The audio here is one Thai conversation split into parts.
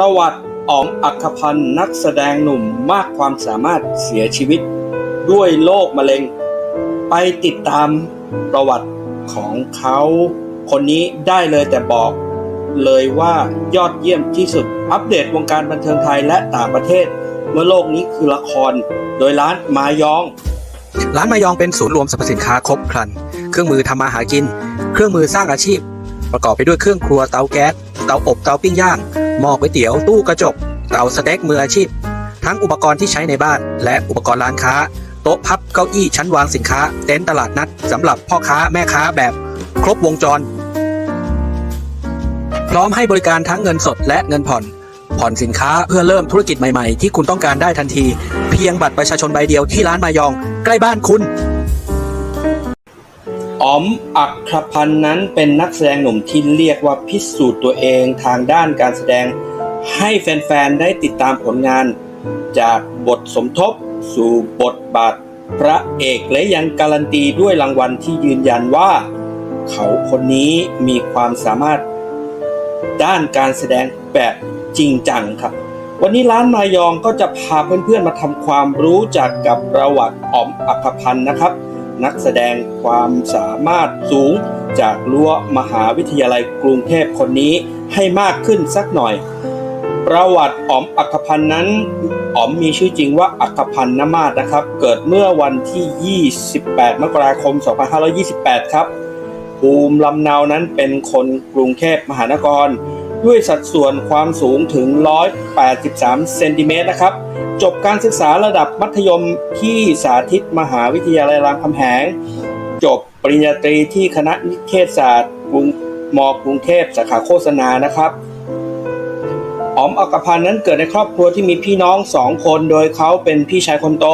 ประวัติอ๋อมอัคพันธ์นักแสดงหนุ่มมากความสามารถเสียชีวิต ด้วยโรคมะเร็ง ไปติดตามประวัติของเขาคนนี้ได้เลยแต่บอกเลยว่ายอดเยี่ยมที่สุด อัปเดตวงการบันเทิงไทยและต่างประเทศ เมื่อโลกนี้คือละคร โดยร้านมายอง ร้านมายองเป็นศูนย์รวมสรรพสินค้าครบครัน เครื่องมือทำมาหากิน เครื่องมือสร้างอาชีพ ประกอบไปด้วยเครื่องครัวเตาแก๊สเตาอบเตาปิ้งย่าง หม้อก๋วยเตี๋ยว ตู้กระจก เตาสเต็กมืออาชีพ ทั้งอุปกรณ์ที่ใช้ในบ้าน และอุปกรณ์ร้านค้า โต๊ะพับเก้าอี้ชั้นวางสินค้า เต็นท์ตลาดนัดสำหรับพ่อค้าแม่ค้าแบบ ครบวงจร พร้อมให้บริการทั้งเงินสดและเงินผ่อน ผ่อนสินค้าเพื่อเริ่มธุรกิจใหม่ๆ ที่คุณต้องการได้ทันที เพียงบัตรประชาชนใบเดียวที่ร้านมายอง ใกล้บ้านคุณ อ๋อม อัครพันธ์นั้นเป็นนักแสดงหนุ่มที่เรียกว่าพิสูจน์ตัวเองทางด้านการแสดง ให้แฟนๆ ได้ติดตามผลงาน จากบทสมทบ สู่บทบาทพระเอกและยังการันตีด้วยรางวัลที่ยืนยันว่า เขาคนนี้มีความสามารถ ด้านการแสดงแบบจริงจังครับ วันนี้ร้านมายองก็จะพาเพื่อนๆมาทำความรู้จักกับประวัติอ๋อมอัครพันธ์นะครับ นักแสดงความสามารถสูง จากรั้วมหาวิทยาลัยกรุงเทพคนนี้ให้มากขึ้นสักหน่อย ประวัติอ๋อมอัคพันธ์นั้นอ๋อมมีชื่อจริงว่าอัคพันธ์นมาศนะครับ เกิดเมื่อวันที่ 28 มกราคม 2528 ครับ ภูมิลำเนานั้นเป็นคนกรุงเทพมหานคร ด้วยสัดส่วนความสูงถึง 183 เซนติเมตรนะครับ จบการศึกษาระดับมัธยมที่สาธิตมหาวิทยาลัยรามคำแหง จบปริญญาตรีที่คณะนิเทศศาสตร์กรุงมกรุงเทพสาขาโฆษณานะครับอ๋อมอักพันนั้นเกิดในครอบครัวที่มีพี่น้องสองคนโดยเขาเป็นพี่ชายคนโต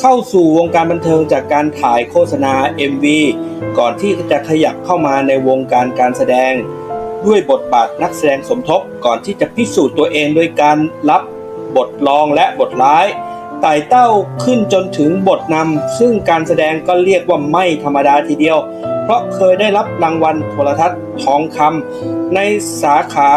เข้าสู่วงการบันเทิงจากการถ่ายโฆษณา MV ก่อนที่จะขยับเข้ามาในวงการการแสดง ด้วยบทบาทนักแสดงสมทบก่อนที่จะพิสูจน์ตัวเองโดยการรับบทรองและบทร้ายไต่เต้าขึ้นจนถึงบทนำซึ่งการแสดงก็เรียกว่าไม่ธรรมดาทีเดียว เพราะเคยได้รับรางวัลโทรทัศน์ทองคำในสาขา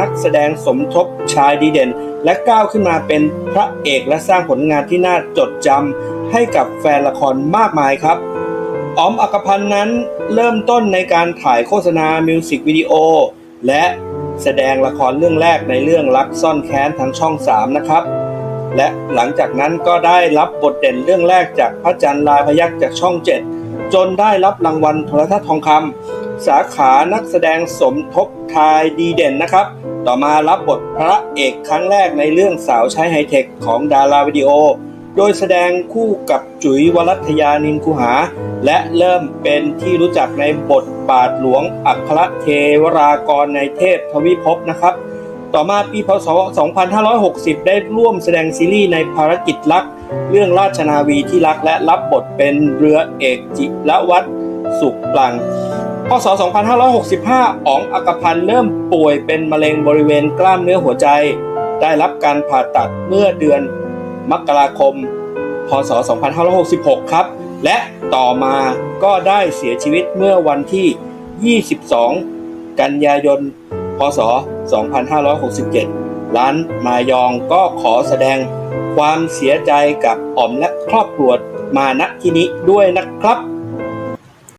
นักแสดงสมทบชายดีเด่น และก้าวขึ้นมาเป็นพระเอกและสร้างผลงานที่น่าจดจำให้กับแฟนละครมากมายครับ อ๋อมอักพันธ์นั้นเริ่มต้นในการถ่ายโฆษณามิวสิกวิดีโอ และแสดงละครเรื่องแรกในเรื่องรักซ่อนแค้นทางช่อง 3 นะครับ และหลังจากนั้นก็ได้รับบทเด่นเรื่องแรกจากพระจันทร์ลายพยักจากช่อง 7 จนได้รับรางวัลโทรทัศน์ทองคำสาขานักแสดงสมทบชายดีเด่นนะครับ ต่อมารับบทพระเอกครั้งแรกในเรื่องสาวใช้ไฮเทคของดาราวิดีโอ โดยแสดงคู่กับจุ๋ยวรัตยานินคูหา และเริ่มเป็นที่รู้จักในบทบาทหลวงอัครเทวรากรในเทพทวิภพนะครับ ต่อมาปีพศ 2560 ได้ร่วมแสดงซีรีส์ในภารกิจรัก เรื่องราชนาวีที่รักและรับบทเป็นเรือเอกจิรวัตรสุขปลังพศ 2565 อ๋องอักพันธ์เริ่มป่วยเป็นมะเร็งบริเวณกล้ามเนื้อหัวใจ ได้รับการผ่าตัดเมื่อเดือน มกราคม พศ 2566 ครับ และต่อมาก็ได้เสียชีวิตเมื่อวันที่ 22 กันยายน พศ 2567 ร้านมายองก็ขอแสดงความเสียใจกับอ๋อมและครอบครัวมาณที่นี้ด้วยนะครับ